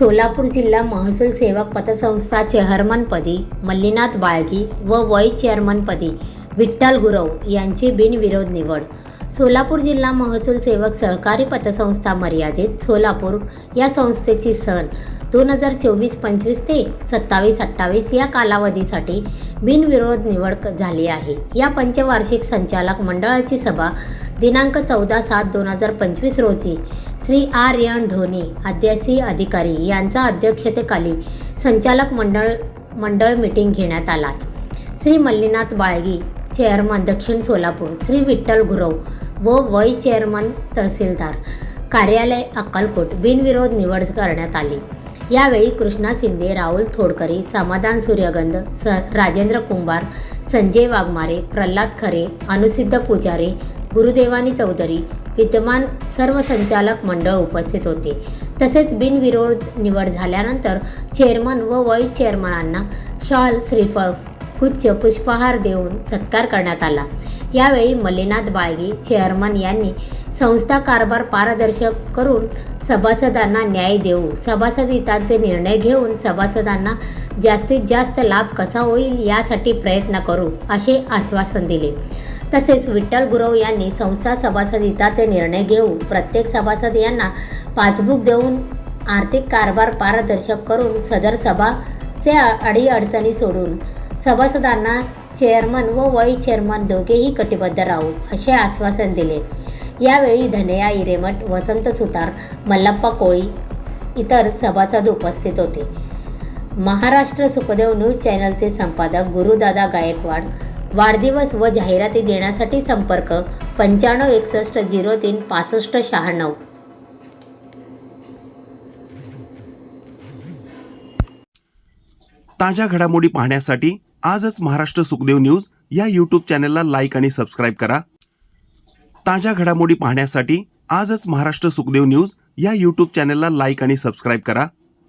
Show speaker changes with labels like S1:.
S1: सोलापूर जिल्हा महसूल सेवक पतसंस्था चेअरमनपदी मल्लीनाथ बाळगी व वाईस चेअरमनपदी विठ्ठल गुरव यांची बिनविरोध निवड. सोलापूर जिल्हा महसूल सेवक सहकारी पतसंस्था मर्यादित सोलापूर या संस्थेची सन दोन हजार चोवीस पंचवीस ते सत्तावीस अठ्ठावीस या कालावधीसाठी बिनविरोध निवड झाली आहे. या पंचवार्षिक संचालक मंडळाची सभा दिनांक चौदा सात दोन हजार पंचवीस रोजी श्री आर एन ढोनी आद्यासी अधिकारी यांच्या अध्यक्षतेखाली संचालक मंडळ मंडळ मीटिंग घेण्यात आला. श्री मल्लीनाथ बाळगी चेअरमन दक्षिण सोलापूर श्री विठ्ठल गुरव व वय चेअरमन तहसीलदार कार्यालय अक्कलकोट बिनविरोध निवड करण्यात आली. यावेळी कृष्णा शिंदे राहुल थोडकरी समाधान सूर्यगंध स राजेंद्र कुंभार संजय वाघमारे प्रल्हाद खरे अनुसिद्ध पुजारी गुरुदेवानी चौधरी विद्यमान सर्व संचालक मंडळ उपस्थित होते. तसेच बिनविरोध निवड झाल्यानंतर चेअरमन व वाईस चेअरमनांना शॉल श्रीफळ गुच्छ पुष्पहार देऊन सत्कार करण्यात आला. यावेळी मल्लीनाथ बाळगी चेअरमन यांनी संस्था कारभार पारदर्शक करून सभासदांना न्याय देऊ सभासद हिताचे निर्णय घेऊन सभासदांना जास्तीत जास्त लाभ कसा होईल यासाठी प्रयत्न करू असे आश्वासन दिले. तसेच विठ्ठल गुरव यांनी संस्था सभासद हिताचे निर्णय घेऊ प्रत्येक सभासद यांना पासबुक देऊन आर्थिक कारभार पारदर्शक करून सदर सभाचे अडीअडचणी सोडून सभासदांना चेअरमन व वाईस चेअरमन दोघेही कटिबद्ध राहू असे आश्वासन दिले. यावेळी धनया इरेमठ वसंत सुतार मल्लप्पा कोळी इतर सभासद उपस्थित होते. महाराष्ट्र सुखदेव न्यूज चॅनलचे संपादक गुरुदादा गायकवाड वाढदिवस व जाहिराती देण्यासाठी संपर्क पंच्याण्णव एकसष्ट झिरो तीन पासष्ट शहाण्णव.
S2: ताज्या घडामोडी पाहण्यासाठी आजच महाराष्ट्र सुखदेव न्यूज या यूट्यूब चॅनलला लाईक आणि सबस्क्राईब करा. ताज्या घडामोडी पाहण्यासाठी आजच महाराष्ट्र सुखदेव न्यूज या यूट्यूब चॅनलला लाईक आणि सबस्क्राईब करा.